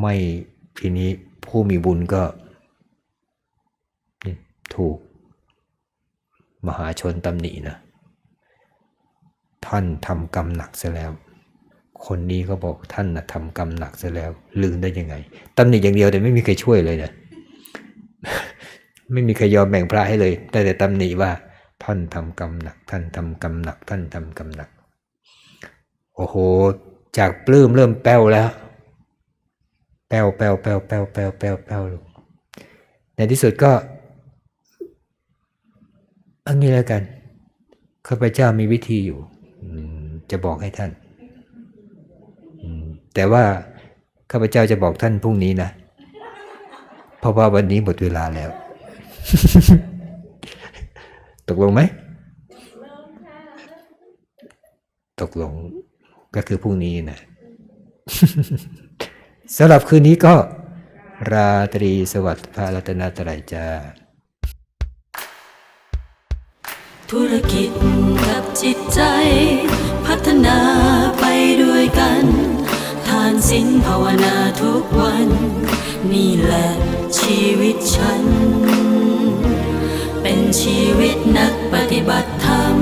ไม่ทีนี้ผู้มีบุญก็ถูกมหาชนตำหนินะ ท่านทำกรรมหนักเสียแล้ว คนนี้ก็บอกท่านนะทำกรรมหนักเสียแล้ว ลืมได้ยังไงตำหนิอย่างเดียวแต่ไม่มีใครช่วยเลยนะไม่มีใครยอมแบ่งพระให้เลยแต่แต่ตำหนิว่า ท่านทำกรรมหนัก ท่านทำกรรมหนัก ท่านทำกรรมหนัก โอ้โห จากปลื้มเริ่มแป้วแล้ว แป้วแป้วแป้วแป้วแป้วแป้วแป้วลงในที่สุดก็เอันนี้แล้วกันข้าพเจ้ามีวิธีอยู่จะบอกให้ท่านแต่ว่าข้าพเจ้าจะบอกท่านพรุ่งนี้นะเพราะว่าวันนี้หมดเวลาแล้ว ตกลงไหมตกลงก็คือพรุ่งนี้นะ สำหรับคืนนี้ก็ราตรีสวัสดิ์พระรัตนตรัยจ้า ธุรกิจกับจิตใจ พัฒนาไปด้วยกัน ทานศีลภาวนาทุกวัน นี่แหละชีวิตฉัน เป็นชีวิตนักปฏิบัติธรรม